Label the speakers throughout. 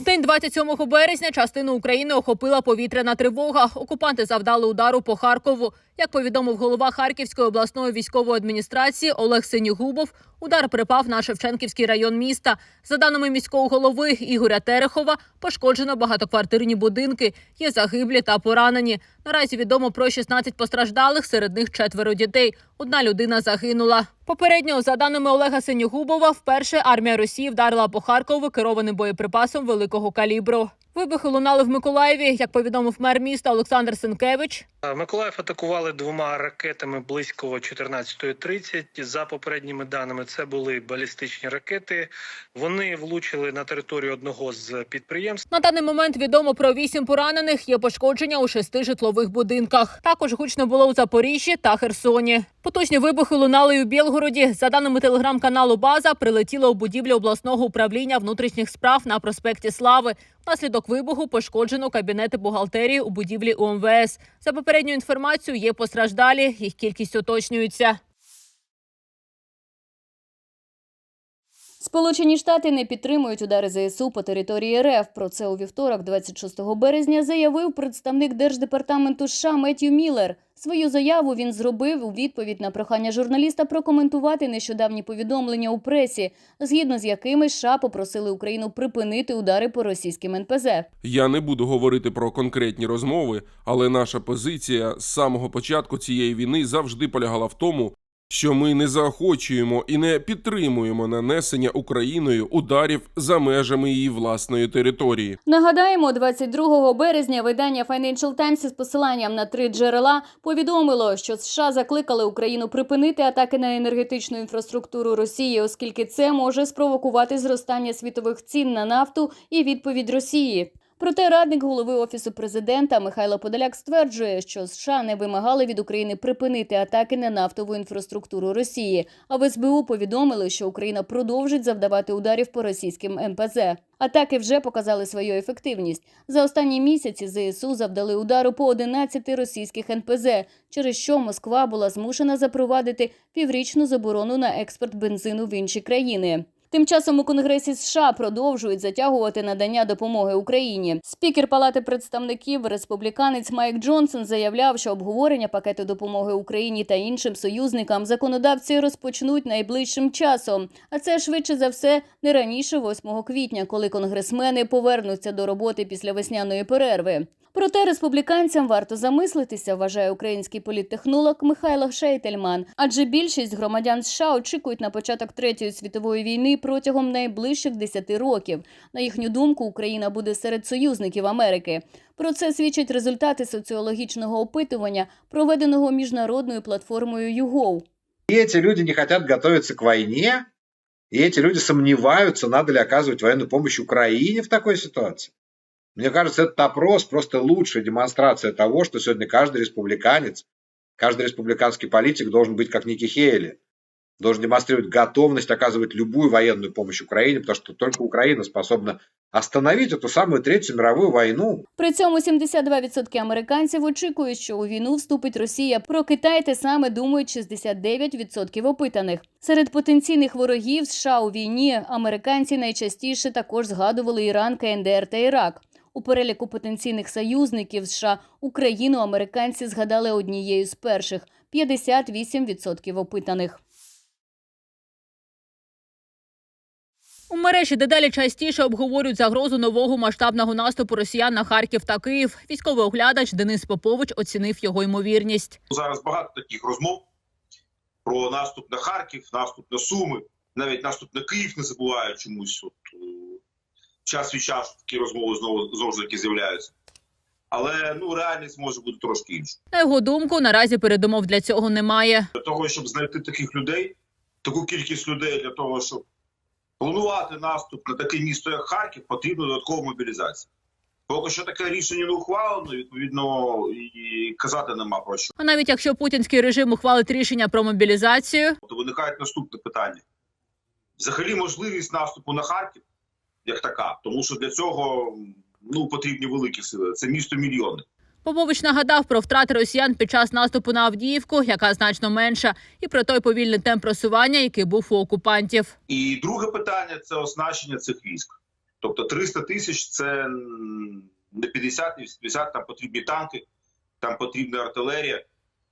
Speaker 1: День 27 березня частину України охопила повітряна тривога. Окупанти завдали удару по Харкову. Як повідомив голова Харківської обласної військової адміністрації Олег Синігубов, удар припав на Шевченківський район міста. За даними міського голови Ігоря Терехова, пошкоджено багатоквартирні будинки. Є загиблі та поранені. Наразі відомо про 16 постраждалих, серед них четверо дітей. Одна людина загинула. Попередньо, за даними Олега Синігубова, вперше армія Росії вдарила по Харкову керованим боєприпасом великого калібру. Вибухи лунали в Миколаєві, як повідомив мер міста Олександр Сенкевич.
Speaker 2: Миколаїв атакували двома ракетами близько 14.30. За попередніми даними, це були балістичні ракети. Вони влучили на територію одного з підприємств.
Speaker 1: На даний момент відомо про вісім поранених. Є пошкодження у шести житлових будинках. Також гучно було у Запоріжжі та Херсоні. Потужні вибухи лунали й у Білгороді. За даними телеграм-каналу База, прилетіло у будівлю обласного управління внутрішніх справ на проспекті Слави. Внаслідок вибуху пошкоджено кабінети бухгалтерії у будівлі УМВС. За попередньою інформацією, є постраждалі. Їх кількість уточнюється.
Speaker 3: Сполучені Штати не підтримують удари ЗСУ по території РФ. Про це у вівторок, 26 березня, заявив представник держдепартаменту США Меттью Міллер. Свою заяву він зробив у відповідь на прохання журналіста прокоментувати нещодавні повідомлення у пресі, згідно з якими США попросили Україну припинити удари по російським НПЗ.
Speaker 4: Я не буду говорити про конкретні розмови, але наша позиція з самого початку цієї війни завжди полягала в тому, що ми не заохочуємо і не підтримуємо нанесення Україною ударів за межами її власної території.
Speaker 3: Нагадаємо, 22 березня видання Financial Times із посиланням на три джерела повідомило, що США закликали Україну припинити атаки на енергетичну інфраструктуру Росії, оскільки це може спровокувати зростання світових цін на нафту і відповідь Росії. Проте радник голови офісу президента Михайло Подоляк стверджує, що США не вимагали від України припинити атаки на нафтову інфраструктуру Росії. А в СБУ повідомили, що Україна продовжить завдавати ударів по російським НПЗ. Атаки вже показали свою ефективність. За останні місяці ЗСУ завдали удару по 11 російських НПЗ, через що Москва була змушена запровадити піврічну заборону на експорт бензину в інші країни. Тим часом у Конгресі США продовжують затягувати надання допомоги Україні. Спікер Палати представників, республіканець Майк Джонсон, заявляв, що обговорення пакету допомоги Україні та іншим союзникам законодавці розпочнуть найближчим часом. А це швидше за все не раніше 8 квітня, коли конгресмени повернуться до роботи після весняної перерви. Проте республіканцям варто замислитися, вважає український політтехнолог Михайло Шейтельман. Адже більшість громадян США очікують на початок третьої світової війни протягом найближчих 10 років. На їхню думку, Україна буде серед союзників Америки. Про це свідчать результати соціологічного опитування, проведеного міжнародною платформою YouGov.
Speaker 5: И эти люди не хотят готовиться к войне, и эти люди сомневаются, надо ли оказывать военную помощь Украине в такой ситуации. Мне кажется, этот опрос просто лучшая демонстрация того, что сегодня каждый республиканец, каждый республиканский политик должен быть как Ники Хейли, должен демонстрировать готовность оказывать любую военную помощь Украине, потому что только Украина способна остановить эту самую Третью мировую войну.
Speaker 3: При цьому 72% американців очікують, що у війну вступить Росія. Про Китай те саме думають 69% опитаних. Серед потенційних ворогів США у війні американці найчастіше також згадували Іран, КНДР та Ірак. У переліку потенційних союзників США Україну американці згадали однією з перших 58% опитаних.
Speaker 1: У мережі дедалі частіше обговорюють загрозу нового масштабного наступу росіян на Харків та Київ. Військовий оглядач Денис Попович оцінив його ймовірність.
Speaker 6: Зараз багато таких розмов про наступ на Харків, наступ на Суми, навіть наступ на Київ не забувають чомусь. От, е, час від часу такі розмови знову знову ж таки з'являються. Але ну реальність може бути трошки інша.
Speaker 1: На його думку, наразі передумов для цього немає.
Speaker 6: Для того, щоб знайти таких людей, таку кількість людей для того, щоб планувати наступ на таке місто, як Харків, потрібна додаткова мобілізація. Поки що таке рішення не ухвалено, відповідно, і казати нема про що.
Speaker 1: А навіть якщо путінський режим ухвалить рішення про мобілізацію,
Speaker 6: То виникає наступне питання: взагалі можливість наступу на Харків як така, тому що для цього ну потрібні великі сили. Це місто мільйони.
Speaker 1: Попович нагадав про втрати росіян під час наступу на Авдіївку, яка значно менша, і про той повільний темп просування, який був у окупантів.
Speaker 6: І друге питання це оснащення цих військ. Тобто 300 тисяч це не 50, не 80, там потрібні танки, там потрібна артилерія,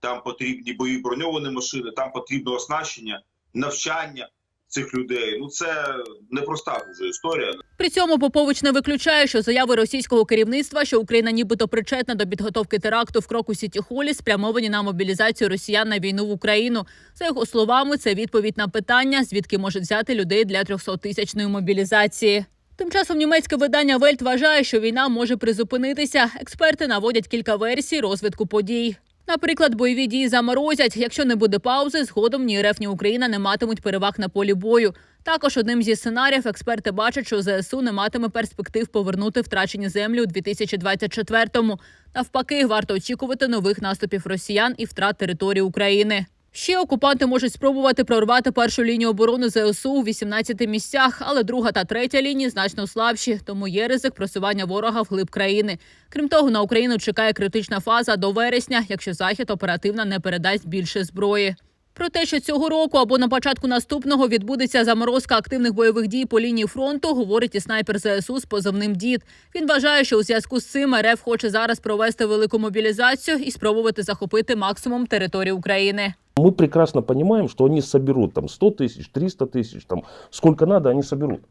Speaker 6: там потрібні бої броньовані машини, там потрібне оснащення, навчання цих людей. Ну це непроста дуже історія.
Speaker 1: При цьому Попович не виключає, що заяви російського керівництва, що Україна нібито причетна до підготовки теракту в кроку Сіті Холі, спрямовані на мобілізацію росіян на війну в Україну. За його словами, це відповідь на питання, звідки можуть взяти людей для 300-тисячної мобілізації. Тим часом німецьке видання Вельт вважає, що війна може призупинитися. Експерти наводять кілька версій розвитку подій. Наприклад, бойові дії заморозять. Якщо не буде паузи, згодом ні РФ, ні Україна не матимуть переваг на полі бою. Також одним зі сценаріїв експерти бачать, що ЗСУ не матиме перспектив повернути втрачені землі у 2024-му. Навпаки, варто очікувати нових наступів росіян і втрат території України. Ще окупанти можуть спробувати прорвати першу лінію оборони ЗСУ у 18 місцях, але друга та третя лінії значно слабші, тому є ризик просування ворога вглиб країни. Крім того, на Україну чекає критична фаза до вересня, якщо захід оперативно не передасть більше зброї. Про те, що цього року або на початку наступного відбудеться заморозка активних бойових дій по лінії фронту, говорить і снайпер ЗСУ з позивним дід. Він вважає, що у зв'язку з цим РФ хоче зараз провести велику мобілізацію і спробувати захопити максимум території України.
Speaker 7: Мы прекрасно понимаем, что они соберут там 100 тысяч, 300 тысяч, там сколько надо, они соберут.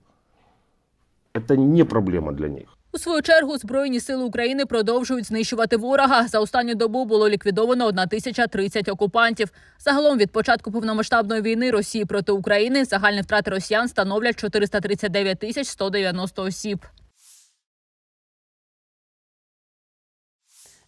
Speaker 7: Это не проблема для них.
Speaker 1: У свою чергу збройні сили України продовжують знищувати ворога. За останню добу було ліквідовано 1030 окупантів. Загалом від початку повномасштабної війни Росії проти України загальні втрати росіян становлять 439 тисяч 190 осіб.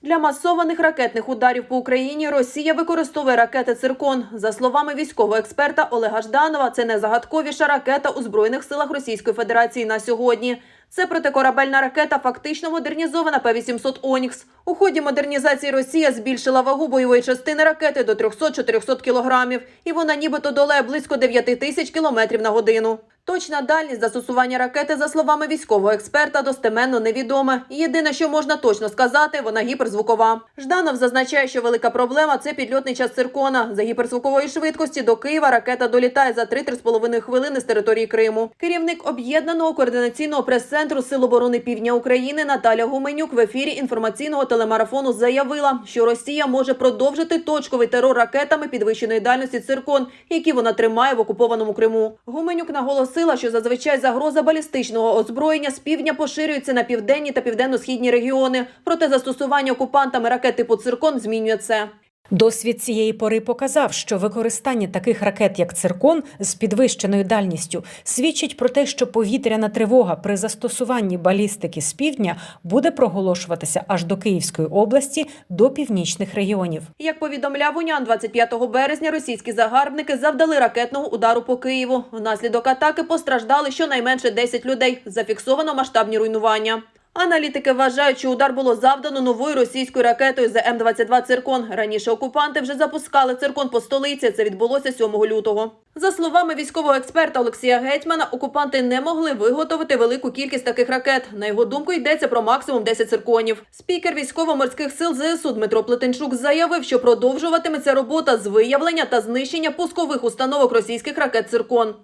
Speaker 8: Для масованих ракетних ударів по Україні Росія використовує ракети «Циркон». За словами військового експерта Олега Жданова, це найзагадковіша ракета у Збройних силах Російської Федерації на сьогодні. Це протикорабельна ракета, фактично модернізована П-800 «Онікс». У ході модернізації Росія збільшила вагу бойової частини ракети до 300-400 кілограмів, і вона нібито долає близько 9 тисяч кілометрів на годину. Точна дальність застосування ракети, за словами військового експерта, достеменно невідома. Єдине, що можна точно сказати, вона гіперзвукова. Жданов зазначає, що велика проблема це підльотний час циркона. За гіперзвукової швидкості до Києва ракета долітає за 3-3,5 хвилини з території Криму. Керівник об'єднаного координаційного прес-центру Сил оборони Півдня України Наталя Гуменюк в ефірі інформаційного телемарафону заявила, що Росія може продовжити точковий терор ракетами підвищеної дальності циркон, які вона тримає в окупованому Криму. Гуменюк наголосила, що зазвичай загроза балістичного озброєння з півдня поширюється на південні та південно-східні регіони. Проте застосування окупантами ракет типу циркон змінює це.
Speaker 9: Досвід цієї пори показав, що використання таких ракет, як циркон, з підвищеною дальністю, свідчить про те, що повітряна тривога при застосуванні балістики з півдня буде проголошуватися аж до Київської області до північних регіонів.
Speaker 8: Як повідомляв УНЯН, 25 березня російські загарбники завдали ракетного удару по Києву. Внаслідок атаки постраждали щонайменше 10 людей. Зафіксовано масштабні руйнування. Аналітики вважають, що удар було завдано новою російською ракетою за М-22 «Циркон». Раніше окупанти вже запускали «Циркон» по столиці. Це відбулося 7 лютого. За словами військового експерта Олексія Гетьмана, окупанти не могли виготовити велику кількість таких ракет. На його думку, йдеться про максимум 10 цирконів. Спікер військово-морських сил ЗСУ Дмитро Плетенчук заявив, що продовжуватиметься робота з виявлення та знищення пускових установок російських ракет «Циркон».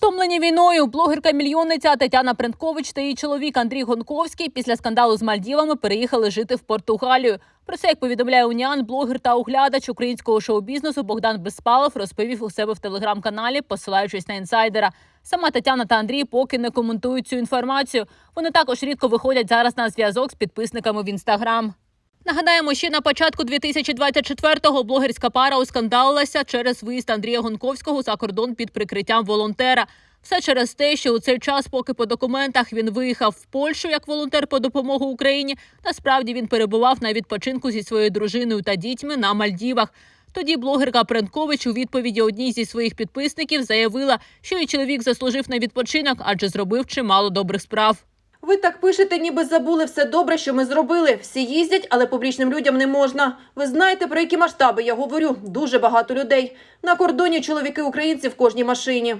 Speaker 1: Втомлені війною блогерка-мільйонниця Тетяна Принткович та її чоловік Андрій Гонковський після скандалу з Мальдівами переїхали жити в Португалію. Про це, як повідомляє Уніан, блогер та оглядач українського шоу-бізнесу Богдан Безпалов розповів у себе в телеграм-каналі, посилаючись на інсайдера. Сама Тетяна та Андрій поки не коментують цю інформацію. Вони також рідко виходять зараз на зв'язок з підписниками в інстаграм. Нагадаємо, ще на початку 2024-го блогерська пара оскандалилася через виїзд Андрія Гонковського за кордон під прикриттям волонтера. Все через те, що у цей час, поки по документах він виїхав в Польщу як волонтер по допомогу Україні, насправді він перебував на відпочинку зі своєю дружиною та дітьми на Мальдівах. Тоді блогерка Пренкович у відповіді одній зі своїх підписників заявила, що її чоловік заслужив на відпочинок, адже зробив чимало добрих справ.
Speaker 8: Ви так пишете, ніби забули все добре, що ми зробили. Всі їздять, але публічним людям не можна. Ви знаєте, про які масштаби я говорю? Дуже багато людей. На кордоні чоловіки українці в кожній машині.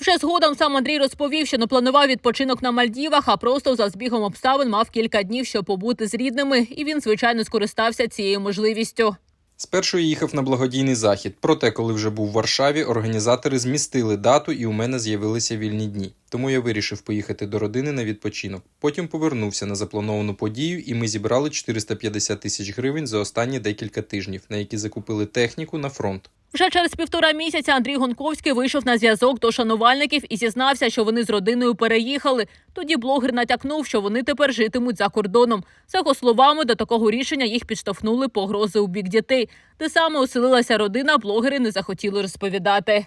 Speaker 1: Вже згодом сам Андрій розповів, що не планував відпочинок на Мальдівах, а просто за збігом обставин мав кілька днів, щоб побути з рідними, і він, звичайно, скористався цією можливістю.
Speaker 10: Спершу я їхав на благодійний захід, проте, коли вже був в Варшаві, організатори змістили дату і у мене з'явилися вільні дні. Тому я вирішив поїхати до родини на відпочинок. Потім повернувся на заплановану подію, і ми зібрали 450 тисяч гривень за останні декілька тижнів, на які закупили техніку на фронт.
Speaker 1: Вже через півтора місяця Андрій Гонковський вийшов на зв'язок до шанувальників і зізнався, що вони з родиною переїхали. Тоді блогер натякнув, що вони тепер житимуть за кордоном. За його словами, до такого рішення їх підштовхнули погрози у бік дітей. Де саме оселилася родина, блогери не захотіли розповідати.